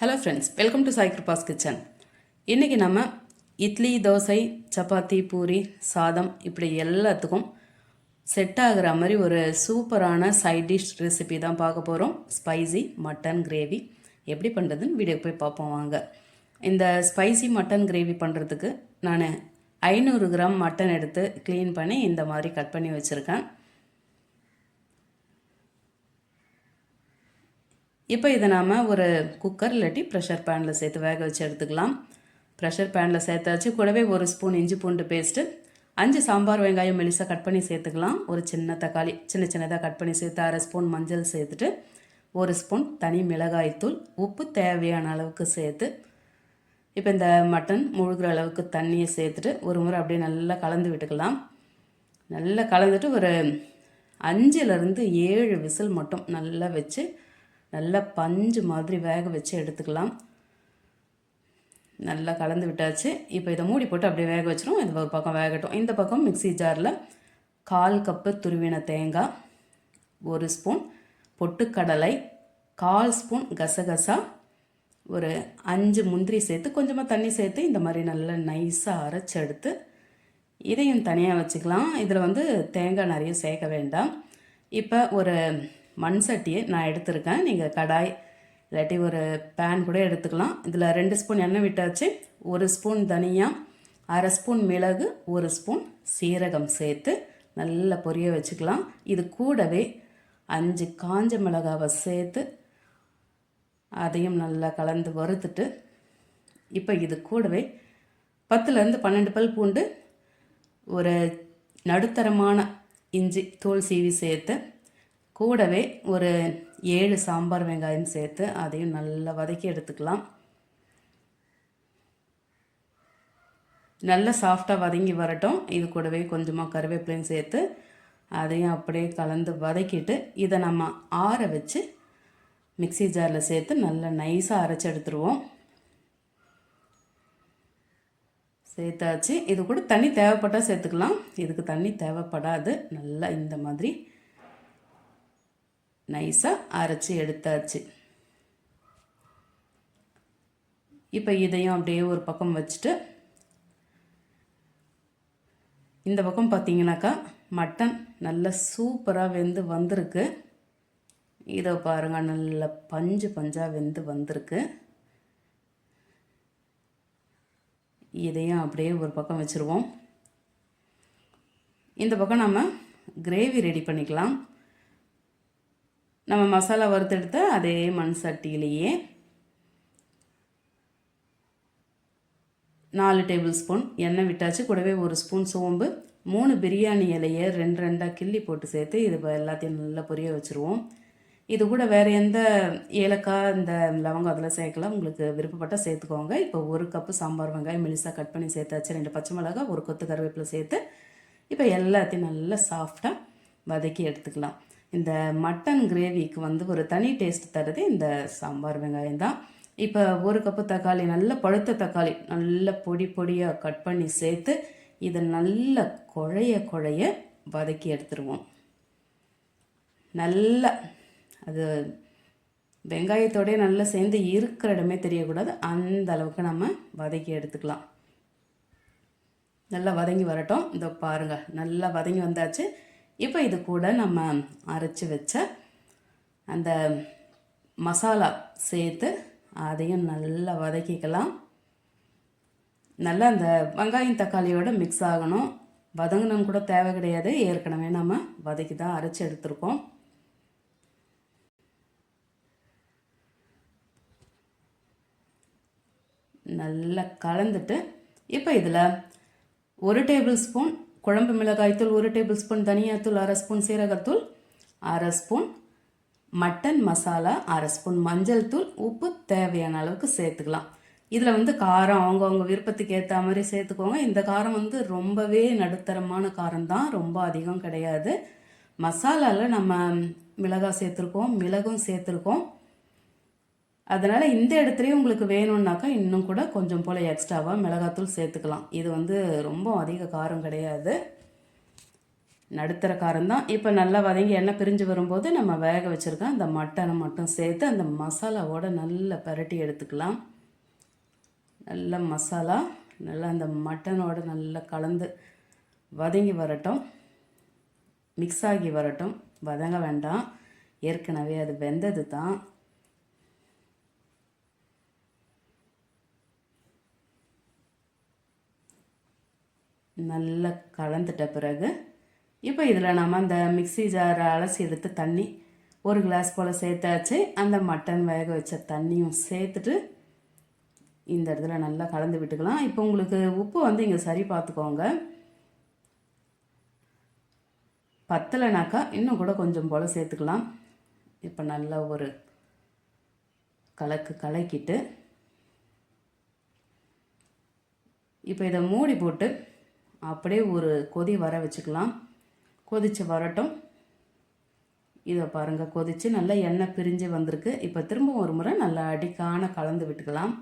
Hello friends welcome to Sai Kirupa's kitchen இன்றைக்கி நம்ம இட்லி தோசை சப்பாத்தி பூரி சாதம் இப்படி எல்லாத்துக்கும் செட் ஆகிற மாதிரி ஒரு சூப்பரான சைட் டிஷ் ரெசிபி தான் பார்க்க போகிறோம் ஸ்பைசி மட்டன் கிரேவி எப்படி பண்ணுறதுன்னு வீடியோ போய் பார்ப்போம் வாங்க. இந்த ஸ்பைசி மட்டன் கிரேவி பண்ணுறதுக்கு நான் ஐநூறு கிராம் மட்டன் எடுத்து க்ளீன் பண்ணி இந்த மாதிரி கட் பண்ணி வச்சுருக்கேன். இப்போ இதை நாம் ஒரு குக்கர் இல்லாட்டி ப்ரெஷர் பேனில் சேர்த்து வேக வச்சு எடுத்துக்கலாம். ப்ரெஷர் பேனில் சேர்த்தாச்சு. கூடவே ஒரு ஸ்பூன் இஞ்சி பூண்டு பேஸ்ட்டு அஞ்சு சாம்பார் வெங்காயம் மெலிசாக கட் பண்ணி சேர்த்துக்கலாம். ஒரு சின்ன தக்காளி சின்ன சின்னதாக கட் பண்ணி சேர்த்து அரை ஸ்பூன் மஞ்சள் சேர்த்துட்டு ஒரு ஸ்பூன் தனி மிளகாய்த்தூள் உப்பு தேவையான அளவுக்கு சேர்த்து இப்போ இந்த மட்டன் முழுகிற அளவுக்கு தண்ணியை சேர்த்துட்டு ஒரு முறை அப்படியே நல்லா கலந்து விட்டுக்கலாம். நல்லா கலந்துட்டு ஒரு அஞ்சுலேருந்து ஏழு விசில் மட்டும் நல்லா வச்சு நல்லா பஞ்சு மாதிரி வேக வச்சு எடுத்துக்கலாம். நல்லா கலந்து விட்டாச்சு. இப்போ இதை மூடி போட்டு அப்படியே வேக வச்சிரும் இது ஒரு பக்கம் வேகட்டும். இந்த பக்கம் மிக்சி ஜாரில் கால் கப்பு துருவின தேங்காய் ஒரு ஸ்பூன் பொட்டுக்கடலை கால் ஸ்பூன் கசகசா ஒரு அஞ்சு முந்திரி சேர்த்து கொஞ்சமாக தண்ணி சேர்த்து இந்த மாதிரி நல்லா நைஸாக அரைச்சி எடுத்து இதையும் தனியாக வச்சுக்கலாம். இதில் வந்து தேங்காய் நிறைய சேர்க்க வேண்டாம். இப்போ ஒரு மண் சட்டியை நான் எடுத்திருக்கேன். நீங்கள் கடாய் இல்லாட்டி ஒரு பேன் கூட எடுத்துக்கலாம். இதில் ரெண்டு ஸ்பூன் எண்ணெய் விட்டாச்சு. ஒரு ஸ்பூன் தனியாக அரை ஸ்பூன் மிளகு ஒரு ஸ்பூன் சீரகம் சேர்த்து நல்லா பொரிய வச்சுக்கலாம். இது கூடவே அஞ்சு காஞ்ச மிளகாவை சேர்த்து அதையும் நல்லா கலந்து வறுத்துட்டு இப்போ இது கூடவே பத்துலேருந்து பன்னெண்டு பல் பூண்டு ஒரு நடுத்தரமான இஞ்சி தோல் சீவி சேர்த்து கூடவே ஒரு ஏழு சாம்பார் வெங்காயம் சேர்த்து அதையும் நல்லா வதக்கி எடுத்துக்கலாம். நல்லா சாஃப்டாக வதங்கி வரட்டும். இது கூடவே கொஞ்சமாக கருவேப்பிலையும் சேர்த்து அதையும் அப்படியே கலந்து வதக்கிட்டு இதை நம்ம ஆற வச்சு மிக்சி ஜாரில் சேர்த்து நல்லா நைஸாக அரைச்சி எடுத்துருவோம். சேர்த்தாச்சு. இது கூட தண்ணி தேவைப்பட்டால் சேர்த்துக்கலாம். இதுக்கு தண்ணி தேவைப்படாது. நல்லா இந்த மாதிரி நைஸாக அரைச்சி எடுத்தாச்சு. இப்போ இதையும் அப்படியே ஒரு பக்கம் வச்சுட்டு இந்த பக்கம் பார்த்தீங்கன்னாக்கா மட்டன் நல்லா சூப்பராக வெந்து வந்திருக்கு. இதை பாருங்கள் நல்ல பஞ்சு பஞ்சாக வெந்து வந்திருக்கு. இதையும் அப்படியே ஒரு பக்கம் வச்சுருவோம். இந்த பக்கம் நம்ம கிரேவி ரெடி பண்ணிக்கலாம். நம்ம மசாலா வறுத்தெடுத்த அதே மண் சட்டியிலேயே நாலு டேபிள் ஸ்பூன் எண்ணெய் விட்டாச்சு. கூடவே ஒரு ஸ்பூன் சோம்பு மூணு பிரியாணி இலையை ரெண்டு ரெண்டாக கிள்ளி போட்டு சேர்த்து இது எல்லாத்தையும் நல்லா பொரிய வச்சுருவோம். இது கூட வேறு எந்த ஏலக்காய் இந்த லவங்கம் அதில் சேர்க்கலாம். உங்களுக்கு விருப்பப்பட்டால் சேர்த்துக்கோங்க. இப்போ ஒரு கப்பு சாம்பார் வெங்காயம் மெலிசாக கட் பண்ணி சேர்த்தாச்சு. ரெண்டு பச்சை மிளகா ஒரு கொத்து கருவேப்பிலை சேர்த்து இப்போ எல்லாத்தையும் நல்லா சாஃப்டாக வதக்கி எடுத்துக்கலாம். இந்த மட்டன் கிரேவிக்கு வந்து ஒரு தனி டேஸ்ட் தருது. இந்த சாம்பார் வெங்காயம் தான். இப்போ ஒரு கப்பு தக்காளி நல்ல பழுத்த தக்காளி நல்ல பொடி பொடியாக கட் பண்ணி சேர்த்து இதை நல்ல குழைய குழைய வதக்கி எடுத்துருவோம். நல்லா அது வெங்காயத்தோடய நல்லா சேர்ந்து இருக்கிற இடமே தெரியக்கூடாது. அந்த அளவுக்கு நம்ம வதக்கி எடுத்துக்கலாம். நல்லா வதங்கி வரட்டும். இதோ பாருங்கள் நல்லா வதங்கி வந்தாச்சு. இப்போ இது கூட நம்ம அரைச்சி வச்ச அந்த மசாலா சேர்த்து அதையும் நல்லா வதக்கிக்கலாம். நல்லா அந்த வெங்காயம் தக்காளியோட மிக்ஸ் ஆகணும். வதங்கணும் கூட தேவை கிடையாது. ஏற்கனவே நம்ம வதக்கி தான் அரைச்சி எடுத்துருக்கோம். நல்லா கலந்துட்டு இப்போ இதில் ஒரு டேபிள் ஸ்பூன் குழம்பு மிளகாய்த்தூள் ஒரு டேபிள் ஸ்பூன் தனியாத்தூள் அரை ஸ்பூன் சீரகத்தூள் அரை ஸ்பூன் மட்டன் மசாலா அரை ஸ்பூன் மஞ்சள் தூள் உப்பு தேவையான அளவுக்கு சேர்த்துக்கலாம். இதில் வந்து காரம் அவங்கவுங்க விருப்பத்துக்கு ஏற்ற மாதிரி சேர்த்துக்கோங்க. இந்த காரம் வந்து ரொம்பவே நடுத்தரமான காரம் தான் ரொம்ப அதிகம் கிடையாது. மசாலாவில் நம்ம மிளகாய் சேர்த்துருக்கோம் மிளகும் சேர்த்துருக்கோம். அதனால் இந்த இடத்துலையும் உங்களுக்கு வேணும்னாக்கா இன்னும் கூட கொஞ்சம் போல் எக்ஸ்ட்ராவாக மிளகாத்தூள் சேர்த்துக்கலாம். இது வந்து ரொம்ப அதிக காரம் கிடையாது. நடுத்தர காரம் தான். இப்போ நல்லா வதங்கி எண்ணெய் பிரிஞ்சு வரும்போது நம்ம வேக வச்சுருக்கோம் அந்த மட்டனை மட்டும் சேர்த்து அந்த மசாலாவோட நல்லா பரட்டி எடுத்துக்கலாம். நல்ல மசாலா நல்லா அந்த மட்டனோட நல்லா கலந்து வதங்கி வரட்டும். மிக்ஸ் ஆகி வரட்டும். வதங்க வேண்டாம். ஏற்கனவே அது வெந்தது தான் நல்லா கலந்துட்ட பிறகு இப்போ இதில் நம்ம அந்த மிக்ஸி ஜாரை அலசி எடுத்து தண்ணி ஒரு கிளாஸ் போல் சேர்த்தாச்சு. அந்த மட்டன் வேக வச்ச தண்ணியும் சேர்த்துட்டு இந்த இடத்துல நல்லா கலந்து விட்டுக்கலாம். இப்போ உங்களுக்கு உப்பு வந்து இங்கே சரி பார்த்துக்கோங்க. பத்தலைனாக்கா இன்னும் கூட கொஞ்சம் போல் சேர்த்துக்கலாம். இப்போ நல்லா ஒரு கலக்கு கலக்கிட்டு இப்போ இதை மூடி போட்டு அப்படியே ஒரு கொதி வர வச்சுக்கலாம். கொதித்து வரட்டும். இதை பாருங்கள் கொதித்து நல்லா எண்ணெய் பிரிஞ்சு வந்திருக்கு. இப்போ திரும்ப ஒரு முறை நல்லா அடிக்கான கலந்து விட்டுக்கலாம்.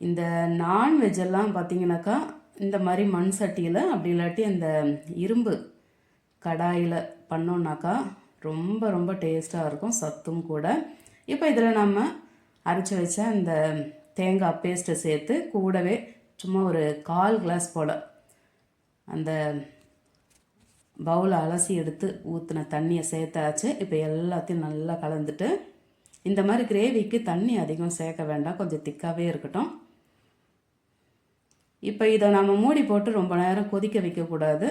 இந்த நான்வெஜ் எல்லாம் பார்த்தீங்கன்னாக்கா இந்த மாதிரி மண் சட்டியில் அப்படி இல்லாட்டி அந்த இரும்பு கடாயில் பண்ணோன்னாக்கா ரொம்ப ரொம்ப டேஸ்ட்டாக இருக்கும் சத்தும் கூட. இப்போ இதில் நம்ம அரைச்சி வச்ச அந்த தேங்காய் பேஸ்ட்டை சேர்த்து கூடவே சும்மா ஒரு கால் கிளாஸ் போல் அந்த பவுலை அலசி எடுத்து ஊற்றின தண்ணியை சேர்த்தாச்சு. இப்போ எல்லாத்தையும் நல்லா கலந்துட்டு இந்த மாதிரி கிரேவிக்கு தண்ணி அதிகம் சேர்க்க வேண்டாம். கொஞ்சம் திக்காகவே இருக்கட்டும். இப்போ இதை நம்ம மூடி போட்டு ரொம்ப நேரம் கொதிக்க வைக்கக்கூடாது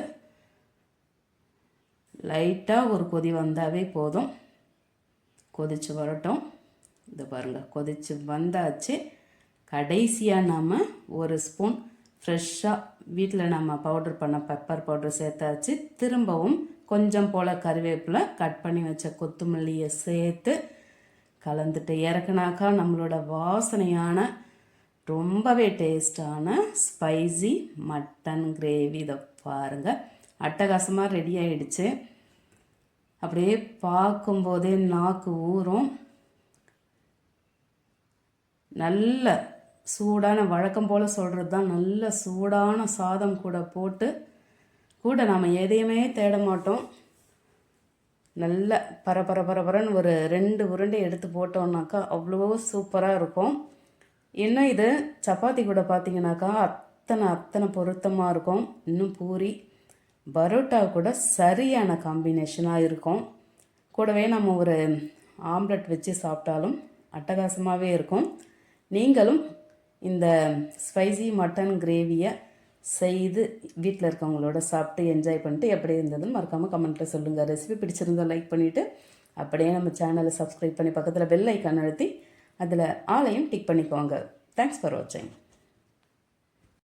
லைட்டாக ஒரு கொதி வந்தாவே போதும். கொதித்து வரட்டும். இதை பாருங்கள் கொதித்து வந்தாச்சு. கடைசியாக நாம் ஒரு ஸ்பூன் ஃப்ரெஷ்ஷாக வீட்டில் நம்ம பவுடர் பண்ண பெப்பர் பவுடர் சேர்த்தாச்சு. திரும்பவும் கொஞ்சம் போல் கருவேப்பிலை கட் பண்ணி வச்ச கொத்தமல்லியை சேர்த்து கலந்துட்டு இறக்குனாக்கா நம்மளோட வாசனையான ரொம்பவே டேஸ்டான ஸ்பைசி மட்டன் கிரேவி. இதை பாருங்கள் அட்டகாசமாக ரெடி ஆயிடுச்சு. அப்படியே பார்க்கும்போதே நாக்கு ஊறும். நல்ல சூடான வழக்கம் போல் சொல்கிறது தான் நல்ல சூடான சாதம் கூட போட்டு கூட நாம் எதையுமே தேட மாட்டோம். நல்ல பர பர பரபரன்னு ஒரு ரெண்டு உருண்டை எடுத்து போட்டோம்னாக்கா அவ்வளோ சூப்பராக இருக்கும். இன்னும் இது சப்பாத்தி கூட பார்த்தீங்கன்னாக்கா அத்தனை அத்தனை பொருத்தமாக இருக்கும். இன்னும் பூரி பரோட்டா கூட சரியான காம்பினேஷனாக இருக்கும். கூடவே நம்ம ஒரு ஆம்லெட் வச்சு சாப்பிட்டாலும் அட்டகாசமாகவே இருக்கும். நீங்களும் இந்த ஸ்பைசி மட்டன் கிரேவியை செய்து வீட்டில் இருக்கவங்களோட சாப்பிட்டு என்ஜாய் பண்ணிட்டு எப்படி இருந்ததுன்னு மறக்காமல் கமெண்ட்டில் சொல்லுங்கள் ரெசிபி பிடிச்சிருந்தால் லைக் பண்ணிவிட்டு அப்படியே நம்ம சேனலை சப்ஸ்கிரைப் பண்ணி பக்கத்தில் பெல் ஐக்கான் அழுத்தி அதில் ஆளையும் டிக் பண்ணிக்கோங்க. தேங்க்ஸ் ஃபார் வாட்சிங்